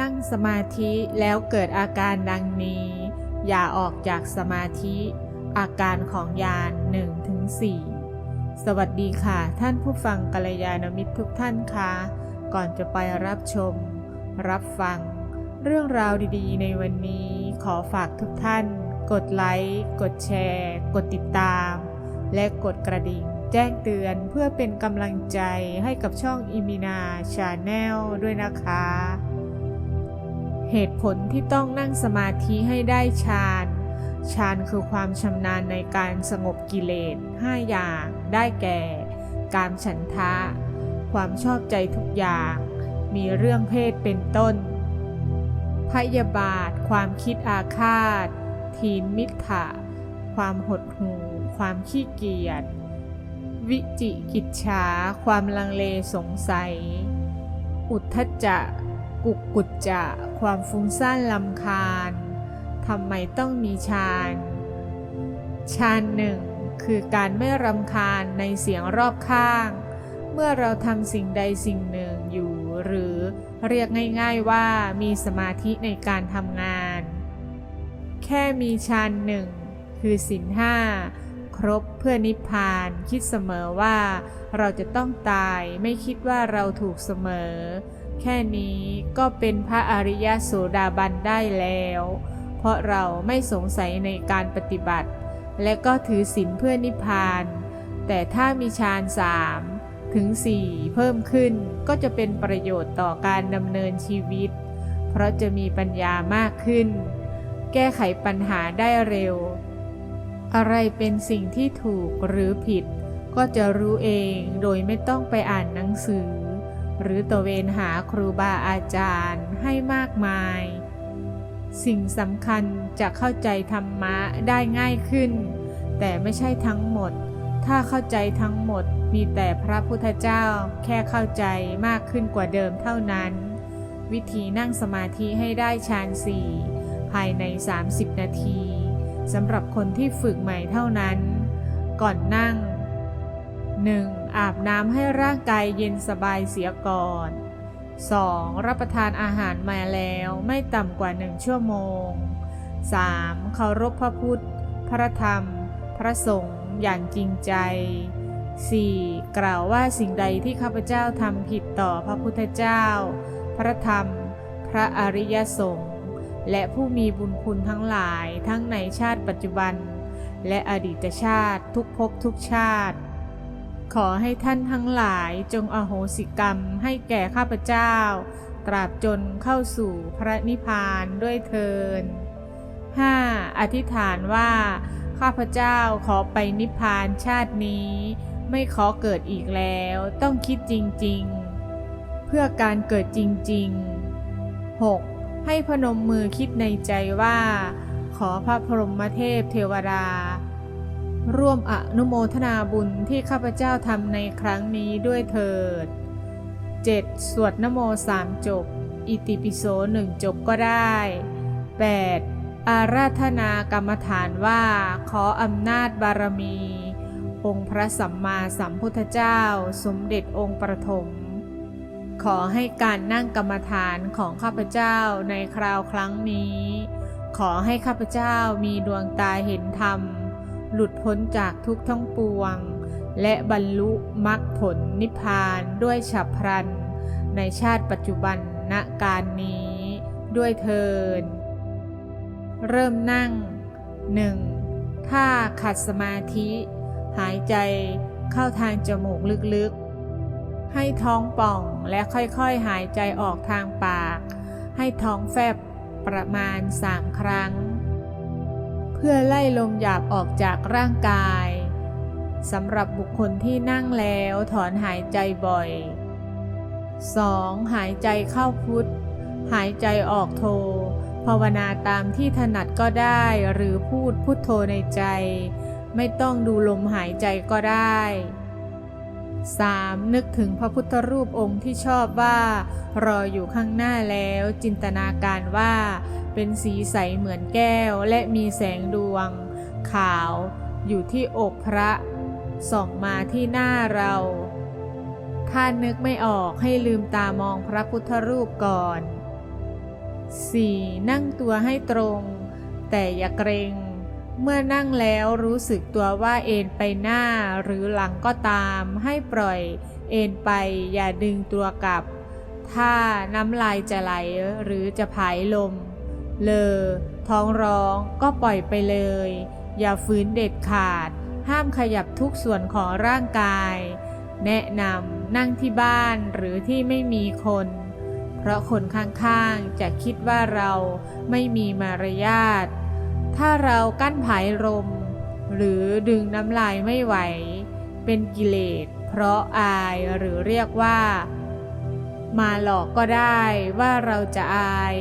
นั่งสมาธิแล้วเกิดอาการดังนี้ อย่าออกจากสมาธิ อาการของยาน1ถึง4สวัสดีค่ะ ท่านผู้ฟังกัลยาณมิตรทุกท่านคะก่อนจะไปรับชม รับฟัง เรื่องราวดีๆ ในวันนี้ขอฝากทุกท่าน กดไลค์ กดแชร์ กดติดตาม และกดกระดิ่งแจ้งเตือนเพื่อเป็นกำลังใจให้กับช่องอิมินาชาแนลด้วยนะคะ เหตุผลที่ต้องนั่งสมาธิให้ได้ฌานฌานคือความชำนาญในการสงบกิเลส5อย่างได้แก่ การฉันทะ ความชอบใจทุกอย่าง มีเรื่องเพศเป็นต้น พยาบาท ความคิดอาฆาต ทีนมิถะความหดหู่ ความขี้เกียจ วิจิกิจฉา ความลังเลสงสัย อุทธจจะ กุกกุจจะความฟุ้งซ่านลำคาญทำไมต้องมีฌานฌานหนึ่งคือการไม่รำคาญในเสียงรอบข้าง เมื่อเราทำสิ่งใดสิ่งหนึ่งอยู่ หรือเรียกง่ายๆว่ามีสมาธิในการทำงาน แค่มีฌานหนึ่งคือสินห้าครบเพื่อนิพพานคิดเสมอว่า เราจะต้องตายไม่คิดว่าเราถูกเสมอ แค่นี้ก็เป็นพระอริยโสดาบันได้แล้ว เพราะเราไม่สงสัยในการปฏิบัติ และก็ถือศีลเพื่อนิพพาน แต่ถ้ามีฌานสามถึงสี่เพิ่มขึ้นก็จะเป็นประโยชน์ต่อการดำเนินชีวิต เพราะจะมีปัญญามากขึ้น แก้ไขปัญหาได้เร็ว อะไรเป็นสิ่งที่ถูกหรือผิด ก็จะรู้เองโดยไม่ต้องไปอ่านหนังสือ หรือตระเวนหาครูบาอาจารย์ให้มากมาย สิ่งสำคัญจะเข้าใจธรรมะได้ง่ายขึ้น แต่ไม่ใช่ทั้งหมด ถ้าเข้าใจทั้งหมดมีแต่พระพุทธเจ้าแค่เข้าใจมากขึ้นกว่าเดิมเท่านั้น วิธีนั่งสมาธิให้ได้ฌานสี่ภายใน 30 นาทีสำหรับคนที่ฝึกใหม่เท่านั้น ก่อนนั่ง 1. อาบน้ำให้ร่างกายเย็นสบายเสียก่อน 2. รับประทานอาหารมาแล้วไม่ต่ำกว่าหนึ่งชั่วโมง 3. เคารพพระพุทธ พระธรรม พระสงฆ์อย่างจริงใจ 4. กล่าวว่าสิ่งใดที่ข้าพเจ้าทำผิดต่อพระพุทธเจ้า พระธรรม พระอริยสงฆ์และผู้มีบุญคุณทั้งหลายทั้งในชาติปัจจุบัน และอดีตชาติทุกภพทุกชาติ ขอให้ท่านทั้งหลายจงอโหสิกรรมให้แก่ข้าพเจ้า ตราบจนเข้าสู่พระนิพพานด้วยเทิน 5. อธิษฐานว่า ข้าพเจ้าขอไปนิพพานชาตินี้ ไม่ขอเกิดอีกแล้ว ต้องคิดจริงๆ เพื่อการเกิดจริงๆ 6. ให้พนมมือคิดในใจว่า ขอพระพรหมเทพเทวดา ร่วมอนุโมทนาบุญที่ข้าพเจ้าทำในครั้งนี้ด้วยเถิด 7. สวดนโมสามจบ อิติปิโสหนึ่งจบก็ได้ 8. อาราธนากรรมฐานว่าขออำนาจบารมี องค์พระสัมมาสัมพุทธเจ้า สมเด็จองค์ประถม ขอให้การนั่งกรรมฐานของข้าพเจ้าในคราวครั้งนี้ ขอให้ข้าพเจ้ามีดวงตาเห็นธรรม หลุดพ้นจากทุกทั้งปวง และบรรลุมรรคผลนิพพานด้วยฉับพลัน ในชาติปัจจุบันณการนี้ ด้วยเทิน เริ่มนั่ง 1. ถ้าขัดสมาธิ หายใจเข้าทางจมูกลึกๆ ให้ท้องป่องและค่อยๆหายใจออกทางปาก ให้ท้องแฟบประมาณ 3 ครั้ง พื่อไล่ลมหยาบออกจากร่างกายสำหรับบุคคลที่นั่งแล้วถอนหายใจบ่อย 2. หายใจเข้าพุทธหายใจออกโท ภาวนาตามที่ถนัดก็ได้หรือพูดพุทโธในใจ ไม่ต้องดูลมหายใจก็ได้ 3. นึกถึงพระพุทธรูปองค์ที่ชอบว่า รออยู่ข้างหน้าแล้วจินตนาการว่า เป็นสีใสเหมือนแก้วและมีแสงดวง ขาวอยู่ที่อกพระ ส่องมาที่หน้าเรา ถ้านึกไม่ออกให้ลืมตามองพระพุทธรูปก่อน 4. นั่งตัวให้ตรง แต่อย่าเกรงเมื่อนั่งแล้วรู้สึกตัวว่าเอนไปหน้าหรือหลังก็ตาม ให้ปล่อยเอนไปอย่าดึงตัวกลับ ถ้าน้ำลายจะไหลหรือจะผายลม เลอ ท้องร้องก็ปล่อยไปเลย อย่าฝืนเด็ดขาด ห้ามขยับทุกส่วนของร่างกาย แนะนำนั่งที่บ้านหรือที่ไม่มีคน เพราะคนข้างๆจะคิดว่าเราไม่มีมารยาท ถ้าเรากั้นผายลมหรือดึงน้ำลายไม่ไหว เป็นกิเลส เพราะอายหรือเรียกว่า มาหลอกก็ได้ว่าเราจะอาย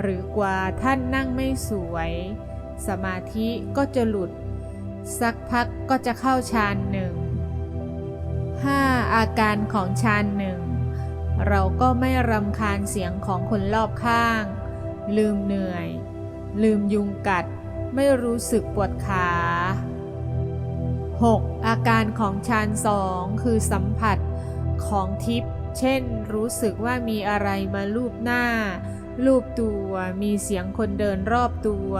หรือกว่าท่านนั่งไม่สวย สมาธิก็จะหลุด สักพักก็จะเข้าฌานหนึ่ง 5. อาการของฌานหนึ่ง เราก็ไม่รำคาญเสียงของคนรอบข้าง ลืมเหนื่อย ลืมยุงกัด ไม่รู้สึกปวดขา 6. อาการของฌานสองคือสัมผัสของทิพย์เช่นรู้สึกว่ามีอะไรมาลูบหน้า ลูบตัวมีเสียงคนเดินรอบตัว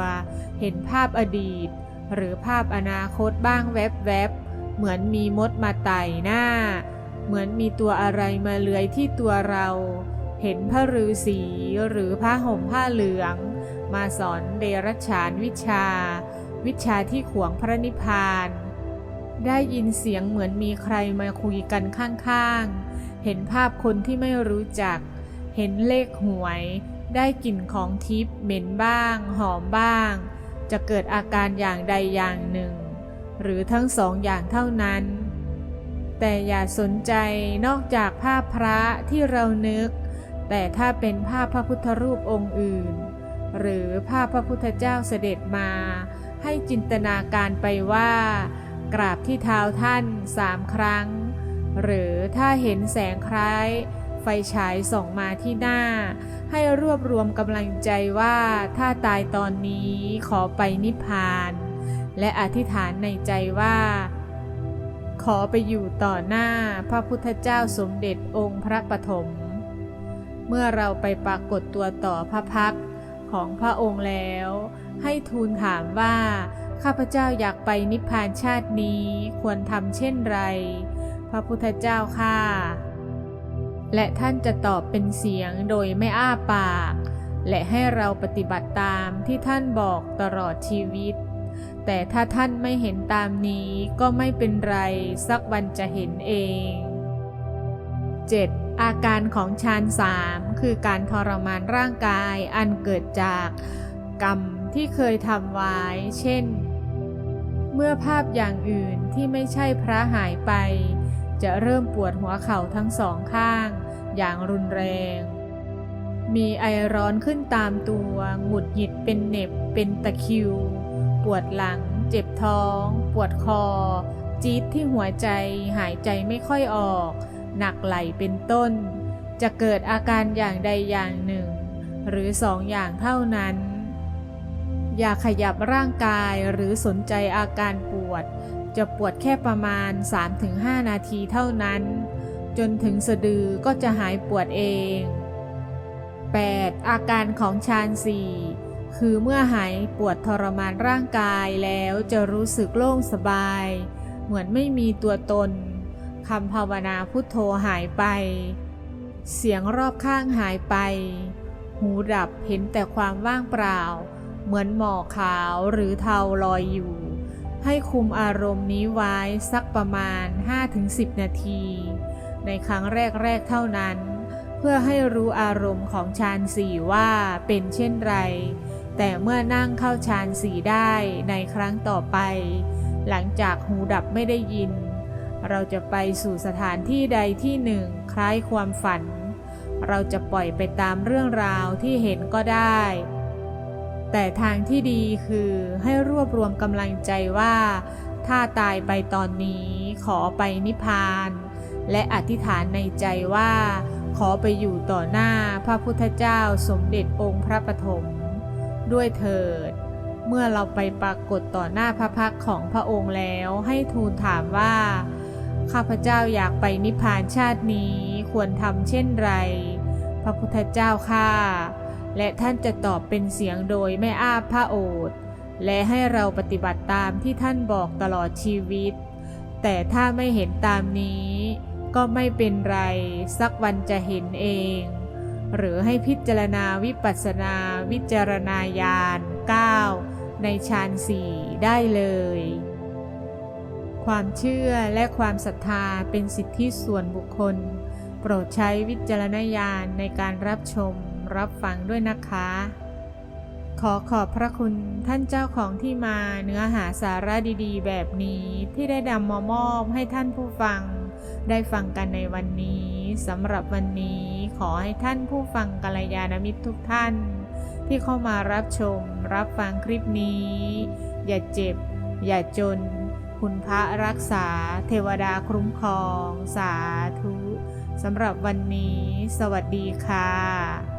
เห็นภาพอดีต หรือภาพอนาคตบ้างแวบๆ เหมือนมีมดมาไต่หน้า เหมือนมีตัวอะไรมาเลื้อยที่ตัวเรา เห็นพระฤาษีหรือผ้าห่มผ้าเหลือง มาสอนเดรัจฉานวิชา วิชาที่ขวงพระนิพพาน ได้ยินเสียงเหมือนมีใครมาคุยกันข้างๆ เห็นภาพคนที่ไม่รู้จัก เห็นเลขหวย ได้กลิ่นของทิพเหม็นบ้าง หอมบ้าง จะเกิดอาการอย่างใดอย่างหนึ่ง หรือทั้งสองอย่างเท่านั้น แต่อย่าสนใจนอกจากภาพพระที่เรานึก แต่ถ้าเป็นภาพพระพุทธรูปองค์อื่น หรือภาพพระพุทธเจ้าเสด็จมา ให้จินตนาการไปว่า กราบที่เท้าท่านสามครั้ง หรือถ้าเห็นแสงคล้าย ไฟฉายส่องมาที่หน้า ให้รวบรวมกำลังใจว่าถ้าตายตอนนี้ขอไปนิพพาน และอธิษฐานในใจว่า ขอไปอยู่ต่อหน้าพระพุทธเจ้าสมเด็จองค์พระปฐมเมื่อเราไปปรากฏตัวต่อพระพักของพระองค์แล้ว ให้ทูลถามว่า ข้าพเจ้าอยากไปนิพพานชาตินี้ควรทำเช่นไร พระพุทธเจ้าข้า และท่านจะตอบเป็นเสียงโดยไม่อ้าปาก และให้เราปฏิบัติตามที่ท่านบอกตลอดชีวิต แต่ถ้าท่านไม่เห็นตามนี้ก็ไม่เป็นไร สักวันจะเห็นเอง 7. อาการของฌานสามคือการทรมานร่างกายอันเกิดจากกรรมที่เคยทำไว้ เช่น เมื่อภาพอย่างอื่นที่ไม่ใช่พระหายไป จะเริ่มปวดหัวเข่าทั้งสองข้าง อย่างรุนแรง มีไอร้อนขึ้นตามตัว หงุดหงิดเป็นเหน็บ เป็นตะคิว ปวดหลัง เจ็บท้อง ปวดคอ จี๊ดที่หัวใจ หายใจไม่ค่อยออก หนักไหลเป็นต้น จะเกิดอาการอย่างใดอย่างหนึ่ง หรือสองอย่างเท่านั้น อย่าขยับร่างกายหรือสนใจอาการปวด จะปวดแค่ประมาณ 3-5 นาทีเท่านั้น จนถึงสะดือก็จะหายปวดเอง 8. อาการของฌานสี่คือเมื่อหายปวดทรมานร่างกายแล้วจะรู้สึกโล่งสบาย เหมือนไม่มีตัวตนคำภาวนาพุทโธหายไป เสียงรอบข้างหายไป หูดับเห็นแต่ความว่างเปล่า เหมือนหมอกขาวหรือเทาลอยอยู่ ให้คุมอารมณ์นี้ไว้สักประมาณ 5-10 นาที ในครั้งแรกๆเท่านั้น เพื่อให้รู้อารมณ์ของฌานสี่ว่าเป็นเช่นไร แต่เมื่อนั่งเข้าฌานสี่ได้ในครั้งต่อไป หลังจากหูดับไม่ได้ยิน เราจะไปสู่สถานที่ใดที่หนึ่งคล้ายความฝัน เราจะปล่อยไปตามเรื่องราวที่เห็นก็ได้ แต่ทางที่ดีคือให้รวบรวมกำลังใจว่าถ้าตายไปตอนนี้ขอไปนิพพาน และอธิษฐานในใจว่า ขอไปอยู่ต่อหน้าพระพุทธเจ้าสมเด็จองค์พระปฐมด้วยเถิด เมื่อเราไปปรากฏต่อหน้าพระพักของพระองค์แล้วให้ทูลถามว่า ข้าพเจ้าอยากไปนิพพานชาตินี้ควรทำเช่นไร พระพุทธเจ้าข้าและท่านจะตอบเป็นเสียงโดยไม่อ้าพระโอษฐ์และให้เราปฏิบัติตามที่ท่านบอกตลอดชีวิต แต่ถ้าไม่เห็นตามนี้ ก็ไม่เป็นไร สักวันจะเห็นเอง หรือให้พิจารณาวิปัสนาวิจารณญาณ9ในฌานสี่ได้เลย ความเชื่อและความศรัทธาเป็นสิทธิส่วนบุคคล โปรดใช้วิจารณญาณในการรับชมรับฟังด้วยนะคะ ขอขอบพระคุณท่านเจ้าของที่มาเนื้อหาสาระดีๆ แบบนี้ที่ได้นำมามอบให้ท่านผู้ฟัง ได้ฟังกันในวันนี้สำหรับวันนี้ขอให้ท่านผู้ฟังกัลยาณมิตรทุกท่าน ที่เข้ามารับชมรับฟังคลิปนี้ อย่าเจ็บ อย่าจน คุณพระรักษา เทวดาคุ้มครอง สาธุสำหรับวันนี้ สวัสดีค่ะ